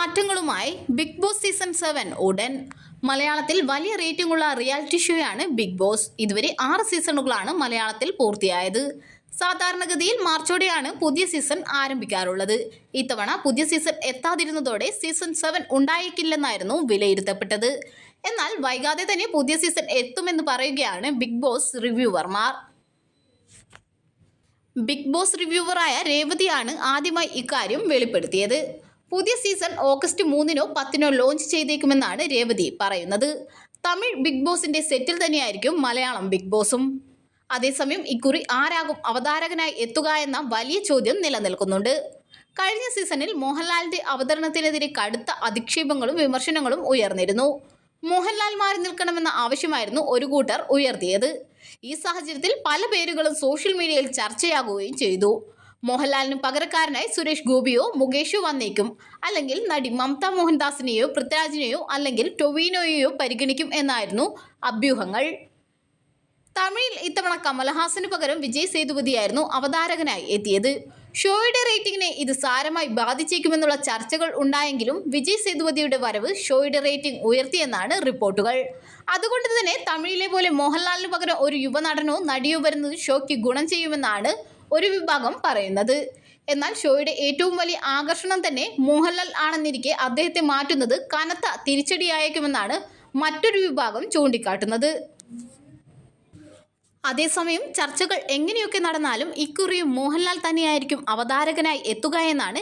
മാറ്റങ്ങളുമായി big Boss season seven ഉടൻ. മലയാളത്തിൽ വലിയ റേറ്റിംഗുള്ള റിയാലിറ്റി ഷോയാണ് ബിഗ് ബോസ്. ഇതുവരെ ആറ് സീസണുകളാണ് മലയാളത്തിൽ പൂർത്തിയായത്. സാധാരണഗതിയിൽ മാർച്ചോടെയാണ് പുതിയ സീസൺ ആരംഭിക്കാറുള്ളത്. ഇത്തവണ പുതിയ സീസൺ എത്താതിരുന്നതോടെ സീസൺ സെവൻ ഉണ്ടായേക്കില്ലെന്നായിരുന്നു വിലയിരുത്തപ്പെട്ടത്. എന്നാൽ വൈകാതെ തന്നെ പുതിയ സീസൺ എത്തുമെന്ന് പറയുകയാണ് ബിഗ് ബോസ് റിവ്യൂവർമാർ. ബിഗ് ബോസ് റിവ്യൂവറായ രേവതിയാണ് ആദ്യമായി ഇക്കാര്യം വെളിപ്പെടുത്തിയത്. പുതിയ സീസൺ ഓഗസ്റ്റ് മൂന്നിനോ പത്തിനോ ലോഞ്ച് ചെയ്തേക്കുമെന്നാണ് രേവതി പറയുന്നത്. തമിഴ് ബിഗ് ബോസിന്റെ സെറ്റിൽ തന്നെയായിരിക്കും മലയാളം ബിഗ് ബോസും. അതേസമയം ഇക്കുറി ആരാകും അവതാരകനായി എത്തുക എന്ന വലിയ ചോദ്യം നിലനിൽക്കുന്നുണ്ട്. കഴിഞ്ഞ സീസണിൽ മോഹൻലാലിന്റെ അവതരണത്തിനെതിരെ കടുത്ത അധിക്ഷേപങ്ങളും വിമർശനങ്ങളും ഉയർന്നിരുന്നു. മോഹൻലാൽ മാറി നിൽക്കണമെന്ന ആവശ്യമായിരുന്നു ഒരു കൂട്ടർ ഉയർത്തിയത്. ഈ സാഹചര്യത്തിൽ പല പേരുകളും സോഷ്യൽ മീഡിയയിൽ ചർച്ചയാകുകയും ചെയ്തു. മോഹൻലാലിന് പകരക്കാരനായി സുരേഷ് ഗോപിയോ മുകേഷോ വന്നേക്കും. അല്ലെങ്കിൽ നടി മമത മോഹൻദാസിനെയോ പൃഥ്വിരാജിനെയോ അല്ലെങ്കിൽ ടൊവിനോയെയോ പരിഗണിക്കും എന്നായിരുന്നു അഭ്യൂഹങ്ങൾ. തമിഴിൽ ഇത്തവണ കമലഹാസന് പകരം വിജയ് സേതുപതിയായിരുന്നു അവതാരകനായി എത്തിയത്. ഷോയുടെ റേറ്റിംഗിനെ ഇത് സാരമായി ബാധിച്ചേക്കുമെന്നുള്ള ചർച്ചകൾ ഉണ്ടായെങ്കിലും വിജയ് സേതുപതിയുടെ വരവ് ഷോയുടെ റേറ്റിംഗ് ഉയർത്തിയെന്നാണ് റിപ്പോർട്ടുകൾ. അതുകൊണ്ട് തന്നെ തമിഴിലെ പോലെ മോഹൻലാലിന് പകരം ഒരു യുവനടനോ നടിയോ വരുന്നത് ഷോയ്ക്ക് ഗുണം ചെയ്യുമെന്നാണ് ഒരു വിഭാഗം പറയുന്നത്. എന്നാൽ ഷോയുടെ ഏറ്റവും വലിയ ആകർഷണം തന്നെ മോഹൻലാൽ ആണെന്നിരിക്കെ അദ്ദേഹത്തെ മാറ്റുന്നത് കനത്ത തിരിച്ചടിയായേക്കുമെന്നാണ് മറ്റൊരു വിഭാഗം ചൂണ്ടിക്കാട്ടുന്നത്. അതേസമയം ചർച്ചകൾ എങ്ങനെയൊക്കെ നടന്നാലും ഇക്കുറിയും മോഹൻലാൽ തന്നെയായിരിക്കും അവതാരകനായി എത്തുക എന്നാണ്